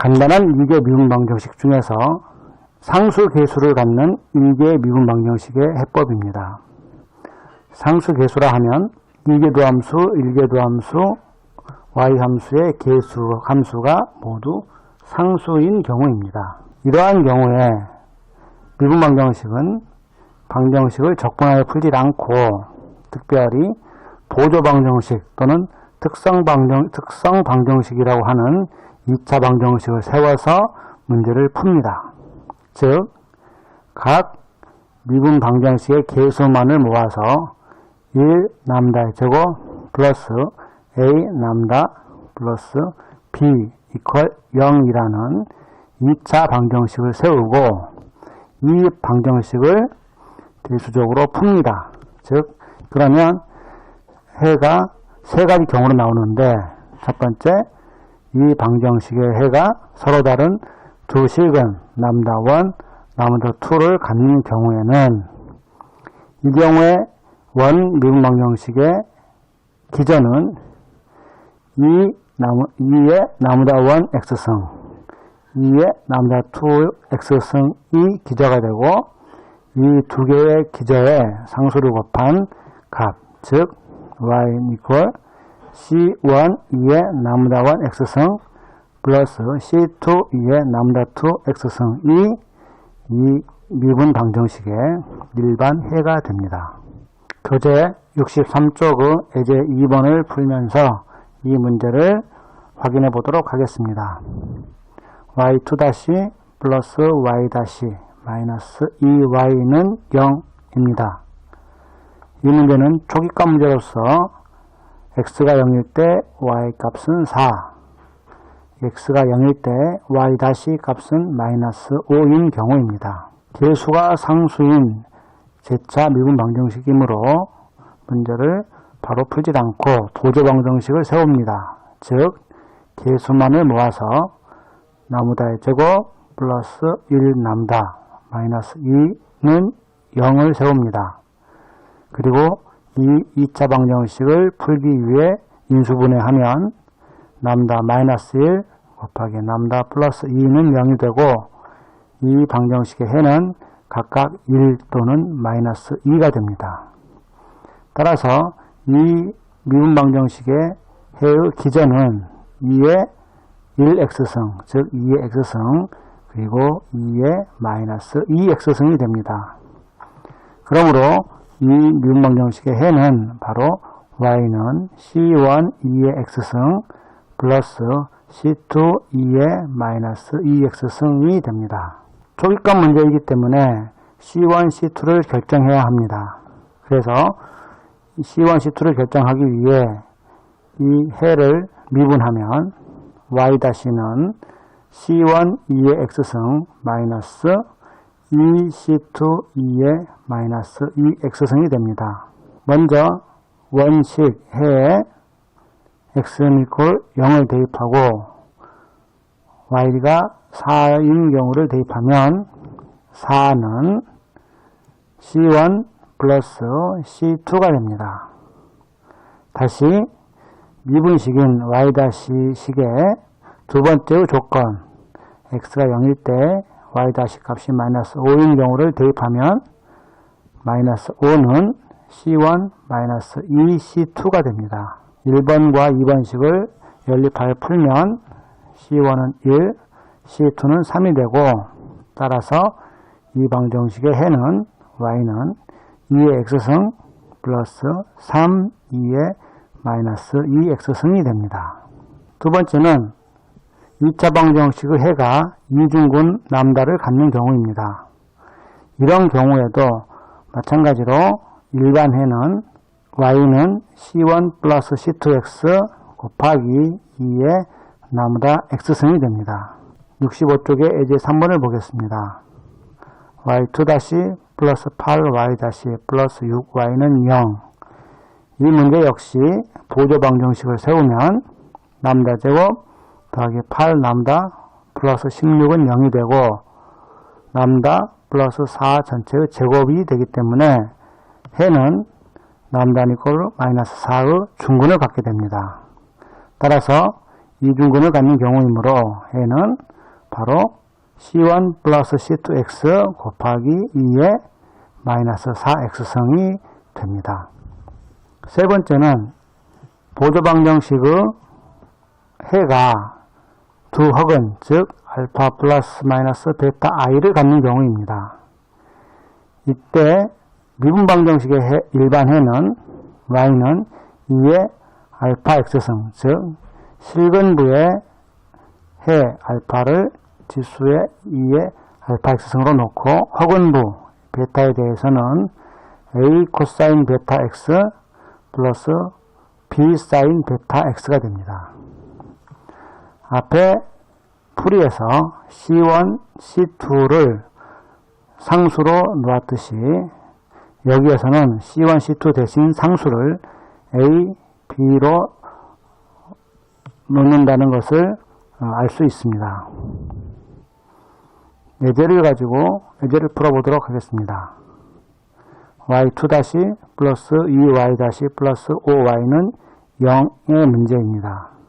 간단한 이계 미분 방정식 중에서 상수 계수를 갖는 이계 미분 방정식의 해법입니다. 상수 계수라 하면 이계도 함수, 일계도 함수, y 함수의 계수 함수가 모두 상수인 경우입니다. 이러한 경우에 미분 방정식은 방정식을 적분하여 풀지 않고 특별히 보조 방정식 또는 특성 방정, 특성 방정식이라고 하는 2차 방정식을 세워서 문제를 풉니다. 즉, 각 미분 방정식의 계수만을 모아서 1 남다의 제곱 플러스 a 남다 플러스 b 이퀄 0이라는 2차 방정식을 세우고 이 방정식을 대수적으로 풉니다. 즉, 그러면 해가 세 가지 경우로 나오는데 첫 번째, 이 방정식의 해가 서로 다른 두 식은 남다 1, 남다 2를 갖는 경우에는 이 경우에 원 미분 방정식의 기전은 이 나무, 2의 나무다 1 x승, 2의 나무다 2 x승이 기저가 되고 이 두 개의 기저의 상수를 곱한 값, 즉 y equal c1 2의 나무다 1 x승 플러스 c2 2의 나무다 2 x승이 이 미분 방정식의 일반 해가 됩니다. 교재 63쪽의 예제 2번을 풀면서 이 문제를 확인해 보도록 하겠습니다. y2- 플러스 y- 마이너스 2y는 0입니다. 이 문제는 초기값 문제로서 x가 0일 때 y 값은 4, x가 0일 때 y 다시 값은 마이너스 5인 경우입니다. 계수가 상수인 제차 미분 방정식이므로 문제를 바로 풀지 않고 도조 방정식을 세웁니다. 즉 계수만을 모아서 나무다의 제곱 플러스 1 남다 마이너스 2는 0을 세웁니다. 그리고 이 2차 방정식을 풀기 위해 인수분해하면 남다 마이너스 1 곱하기 남다 플러스 2는 0이 되고 이 방정식의 해는 각각 1 또는 마이너스 2가 됩니다. 따라서 이 미분 방정식의 해의 기전은 2의 1x승, 즉 2의 x승, 그리고 2의 마이너스 2x승이 됩니다. 그러므로 이 미분 방 정식의 해는 바로 y는 c1 2의 x승 플러스 c2 2의 마이너스 2x승이 됩니다. 초기값 문제이기 때문에 c1, c2를 결정해야 합니다. 그래서 c1, c2를 결정하기 위해 이 해를 미분하면 y-는 c1 2의 x승 마이너스 2c2 2의 마이너스 2x승이 됩니다. 먼저 원식 해에 x는 이퀄 0을 대입하고 y가 4인 경우를 대입하면 4는 c1 플러스 c2가 됩니다. 다시 미분식인 y-식의 두 번째의 조건 x가 0일 때 y- 값이 마이너스 5인 경우를 대입하면 마이너스 5는 c1 마이너스 2c2가 됩니다. 1번과 2번식을 연립하여 풀면 c1은 1, c2는 3이 되고 따라서 이 방정식의 해는 y는 2의 x승 플러스 3, 2의 마이너스 2x승이 됩니다. 두 번째는 2차 방정식의 해가 이중근 남다를 갖는 경우입니다. 이런 경우에도 마찬가지로 일반 해는 y는 c1 플러스 c2x 곱하기 2의 나무다 x승이 됩니다. 65쪽의 예제 3번을 보겠습니다. y2- 플러스 8y- 플러스 6y는 0. 이 문제 역시 보조 방정식을 세우면 남다 제곱 더하기 8 남다 플러스 16은 0이 되고 남다 플러스 4 전체의 제곱이 되기 때문에 해는 남다 이꼴 마이너스 4의 중근을 갖게 됩니다. 따라서 이 중근을 갖는 경우이므로 해는 바로 C1 플러스 C2X 곱하기 2의 마이너스 4X성이 됩니다. 세 번째는 보조방정식의 해가 두 흑은 즉 알파 플러스 마이너스 베타 i를 갖는 경우입니다. 이때 미분방 정식의 해, 일반 해는 y는 2의 알파 x승 즉 실근부의 해 알파를 지수의 2의 알파 x승으로 놓고 허근부 베타에 대해서는 a 코사인 베타 x 플러스 b 사인 베타 x가 됩니다. 앞에 풀이에서 C1, C2를 상수로 놓았듯이 여기에서는 C1, C2 대신 상수를 A, B로 놓는다는 것을 어, 알수 있습니다. 예제를 가지고 예제를 풀어보도록 하겠습니다. y2 플러스 2y 플러스 5y는 0의 문제입니다.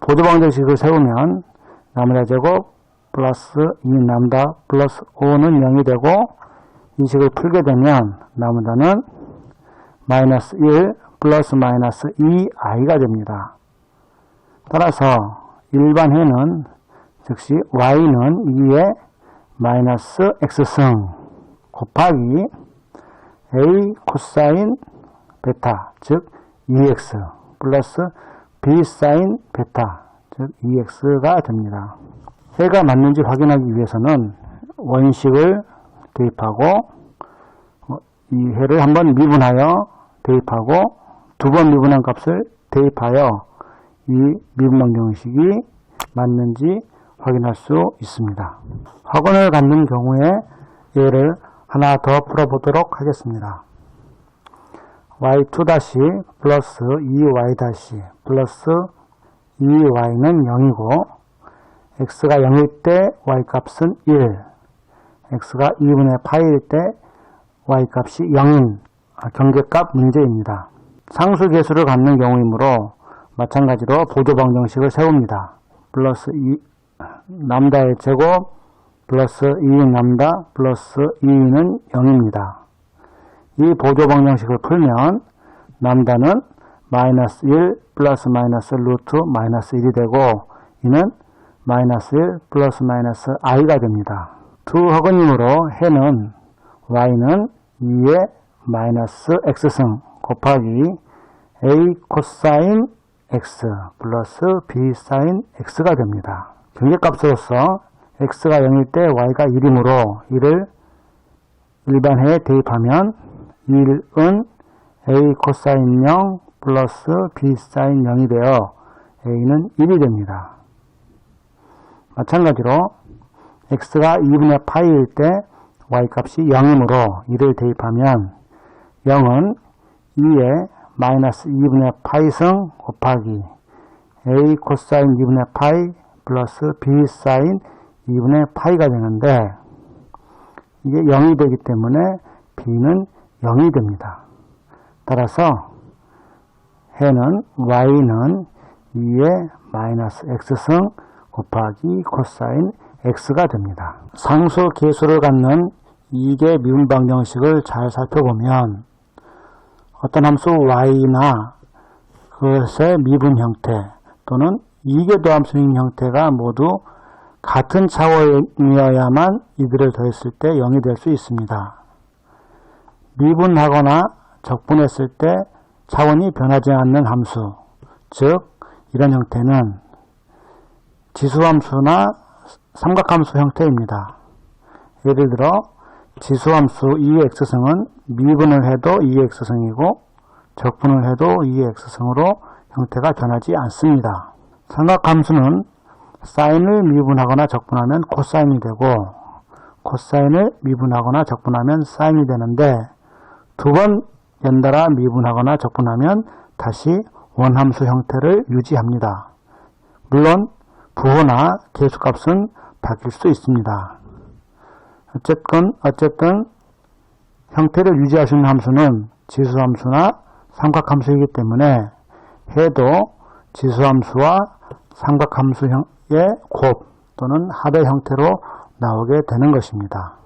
보조방정식을 세우면 나무다 제곱 플러스 2 남다 플러스 5는 0이 되고 이 식을 풀게 되면 나무다는 마이너스 1 플러스 마이너스 2i가 됩니다. 따라서 일반 해는 즉시 y는 2의 마이너스 x승 곱하기 a 코사인 베타 즉 2x 플러스 b 사인 베타 즉 2x가 됩니다. 해가 맞는지 확인하기 위해서는 원식을 대입하고 어, 이 해를 한번 미분하여 대입하고 두 번 미분한 값을 대입하여 이 미분 방정식이 맞는지 확인할 수 있습니다. 학원을 갖는 경우에 예를 하나 더 풀어보도록 하겠습니다. Y2 플러스 2y 플러스 2y는 0이고 x가 0일 때 y값은 1 x가 2분의 파일 때 y값이 0인 경계값 문제입니다. 상수 계수를 갖는 경우이므로 마찬가지로 보조방 정식을 세웁니다. 플러스 2 남다의 제곱 플러스 2 남다 플러스 2는 0입니다. 이 보조 방정식을 풀면 남다는 마이너스 1 플러스 마이너스 루트 마이너스 1이 되고 이는 마이너스 1 플러스 마이너스 i가 됩니다. 두 허근이므로 해는 y는 2의 마이너스 x승 곱하기 a 코사인 x 플러스 b 사인 x가 됩니다. 경계값으로서 x가 0일 때 y가 1이므로 이를 일반해에 대입하면 1은 a 코사인 0 플러스 b 사인 0이 되어 a는 1이 됩니다. 마찬가지로 x가 2분의 파이일 때 y값이 0이므로 이를 대입하면 0은 2의 마이너스 2분의 파이승 곱하기 a 코사인 2분의 파이 플러스 b 사인 2분의 파이가 되는데 이게 0이 되기 때문에 b는 0이 됩니다. 따라서 해는 y는 2의 마이너스 x승 곱하기 코사인 x가 됩니다. 상수 계수를 갖는 이계 미분 방정식을 잘 살펴보면 어떤 함수 y나 그것의 미분 형태 또는 이계 도 함수인 형태가 모두 같은 차원이어야만 이들을 더했을 때 0이 될 수 있습니다. 미분하거나 적분했을 때 차원이 변하지 않는 함수, 즉 이런 형태는 지수함수나 삼각함수 형태입니다. 예를 들어 지수함수 2x승은 미분을 해도 2x승이고 적분을 해도 2x승으로 형태가 변하지 않습니다. 삼각함수는 사인을 미분하거나 적분하면 코사인이 되고 코사인을 미분하거나 적분하면 사인이 되는데 두 번 연달아 미분하거나 적분하면 다시 원함수 형태를 유지합니다. 물론 부호나 계수값은 바뀔 수 있습니다. 어쨌건 어쨌든 형태를 유지할 수 있는 함수는 지수함수나 삼각함수이기 때문에 해도 지수함수와 삼각함수의 곱 또는 합의 형태로 나오게 되는 것입니다.